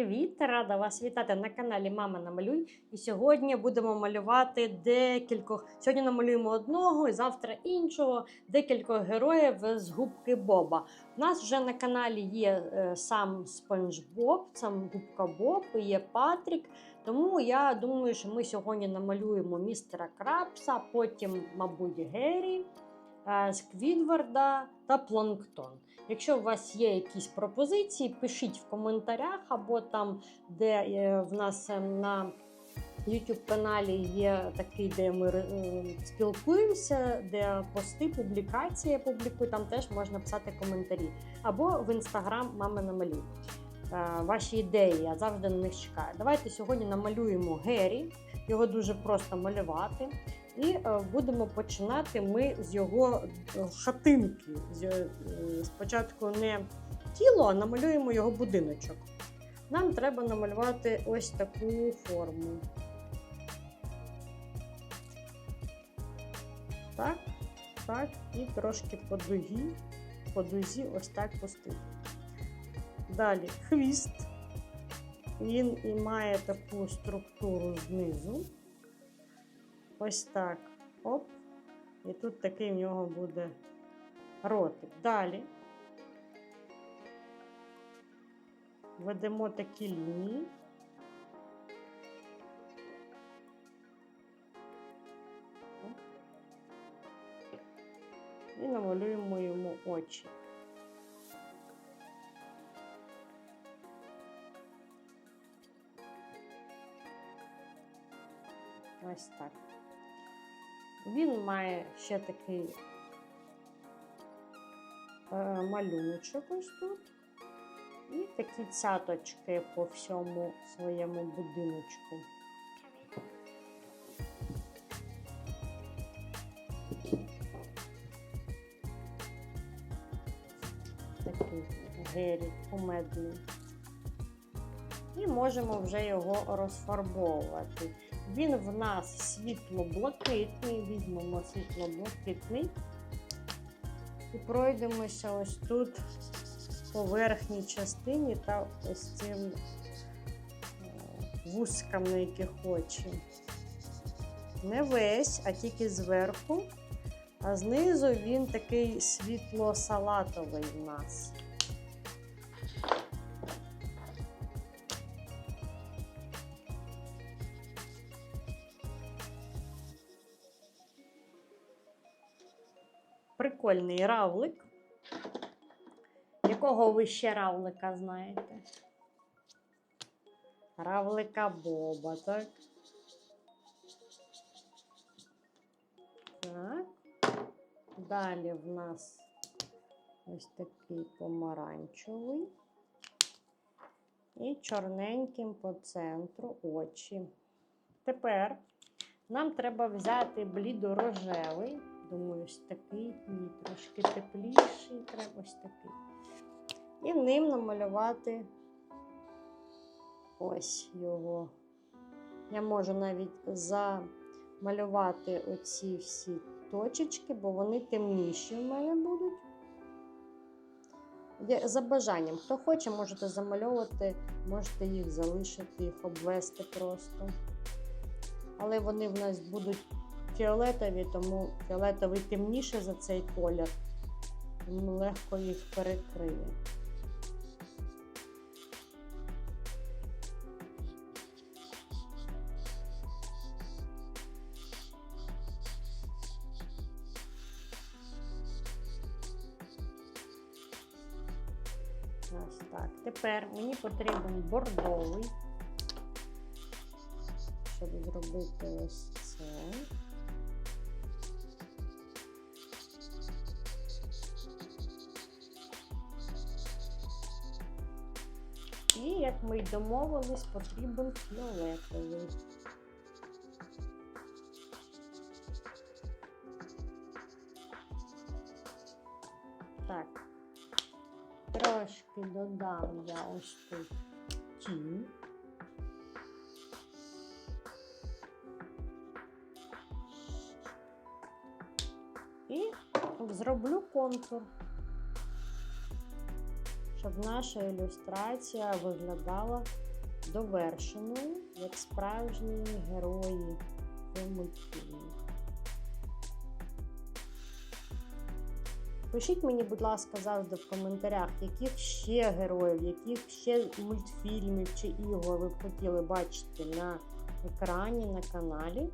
привіт! Рада вас вітати на каналі Мама Намалюй. І сьогодні будемо малювати декількох. Сьогодні намалюємо одного і завтра іншого, декількох героїв з губки Боба. У нас вже на каналі є е, сам Спонж Боб, сам губка Боб, і є Патрік. Тому я думаю, що ми сьогодні намалюємо містера Крабса, потім, мабуть, Геррі, е, Сквідварда та Планктон. Якщо у вас є якісь пропозиції, пишіть в коментарях, або там, де е, в нас е, на YouTube каналі є такий, де ми е, спілкуємося, де пости, публікації публікую, там теж можна писати коментарі. Або в інстаграм Мама намалюй. Е, Ваші ідеї, я завжди на них чекаю. Давайте сьогодні намалюємо Гері, його дуже просто малювати. І е, будемо починати ми з його е, хатинки. Е, спочатку не тіло, а намалюємо його будиночок. Нам треба намалювати ось таку форму. Так, так, і трошки по дугі, по дузі ось так пустити. Далі хвіст. Він і має таку структуру знизу. Ось так. Оп. І тут такий в нього буде ротик. Далі ведемо такі лінії. І намалюємо йому очі. Ось так. Він має ще такий е, малюночок ось тут. І такі цяточки по всьому своєму будиночку. Такий гелік кумедний. І можемо вже його розфарбовувати. Він в нас світло-блакитний, візьмемо світло-блакитний і пройдемося ось тут по верхній частині та ось цим е, вузкам, на яких очі. Не весь, а тільки зверху, а знизу він такий світло-салатовий в нас. Прикольний равлик. Якого ви ще равлика знаєте? Равлика Боба, так? Так. Далі в нас ось такий помаранчевий. І чорненьким по центру очі. Тепер нам треба взяти блідорожевий. Думаю, ось такий, ні, трошки тепліший, треба ось такий. І ним намалювати ось його. Я можу навіть замалювати оці всі точечки, бо вони темніші в мене будуть. За бажанням, хто хоче, можете замальовувати, можете їх залишити, їх обвести просто. Але вони в нас будуть фіолетові, тому фіолетовий темніше за цей колір, тому легко їх перекриє. Ось так. Тепер мені потрібен бордовий, щоб зробити ось це. Як ми й домовились, потрібен фіолетовий. Так, трошки додам я ось тут тінь. І зроблю контур. Щоб наша ілюстрація виглядала довершеною, як справжні герої в мультфільмі. Пишіть мені, будь ласка, завжди в коментарях, яких ще героїв, яких ще мультфільмів чи ігор ви б хотіли бачити на екрані, на каналі.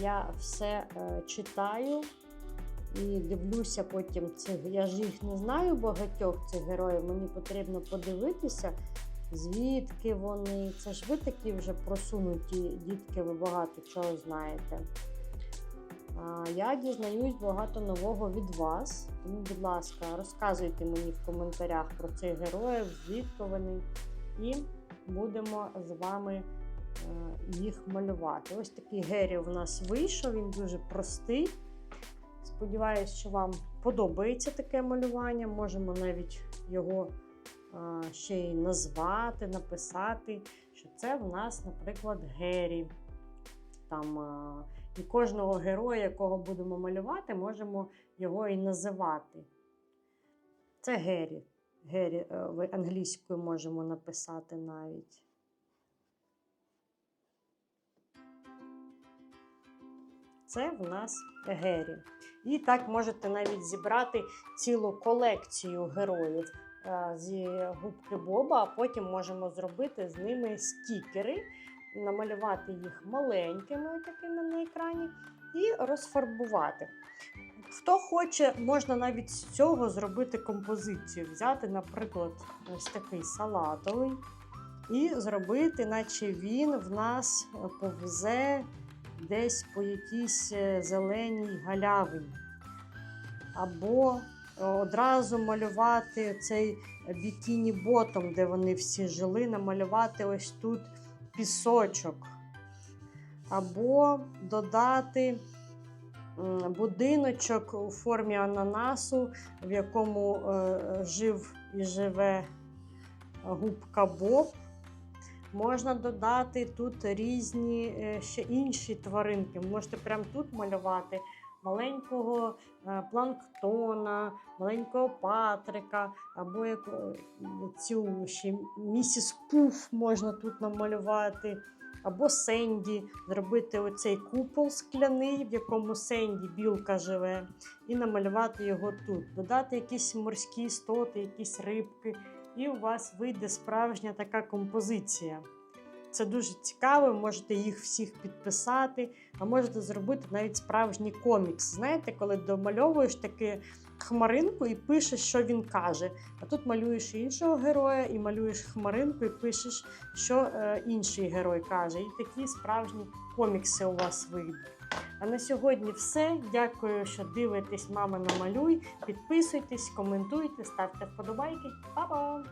Я все е, читаю і дивлюся потім цих. Я ж їх не знаю багатьох цих героїв. Мені потрібно подивитися, звідки вони. Це ж ви такі вже просунуті дітки, ви багато чого знаєте. Я дізнаюсь багато нового від вас. Тому, будь ласка, розказуйте мені в коментарях про цих героїв, звідки вони, і будемо з вами е, їх малювати. Ось такий Гері у нас вийшов, він дуже простий. Сподіваюсь, що вам подобається таке малювання. Можемо навіть його ще й назвати, написати, що це в нас, наприклад, Гері. Там, і кожного героя, якого будемо малювати, можемо його і називати. Це Гері. Гері е, англійською можемо написати навіть. Це в нас Гері. І так можете навіть зібрати цілу колекцію героїв е, зі губки Боба, а потім можемо зробити з ними стікери, намалювати їх маленькими такими на екрані і розфарбувати. Хто хоче, можна навіть з цього зробити композицію. Взяти, наприклад, ось такий салатовий, і зробити, наче він в нас повзе десь по якійсь е, зеленій галявині. Або одразу малювати цей бікіні ботом, де вони всі жили, намалювати ось тут пісочок. Або додати будиночок у формі ананасу, в якому е, жив і живе губка Боб. Можна додати тут різні е, ще інші тваринки. Можете прямо тут малювати маленького е, планктона, маленького патрика, або е, цю ще місіс Пуф можна тут намалювати, або Сенді, зробити оцей купол скляний, в якому Сенді білка живе, і намалювати його тут. Додати якісь морські істоти, якісь рибки і у вас вийде справжня така композиція. Це дуже цікаво, можете їх всіх підписати, а можете зробити навіть справжній комікс. Знаєте, коли домальовуєш таки хмаринку і пишеш, що він каже. А тут малюєш іншого героя, і малюєш хмаринку, і пишеш, що е, інший герой каже. І такі справжні комікси у вас вийдуть. А на сьогодні все. Дякую, що дивитесь, мама намалюй. Підписуйтесь, коментуйте, ставте вподобайки. Па-па!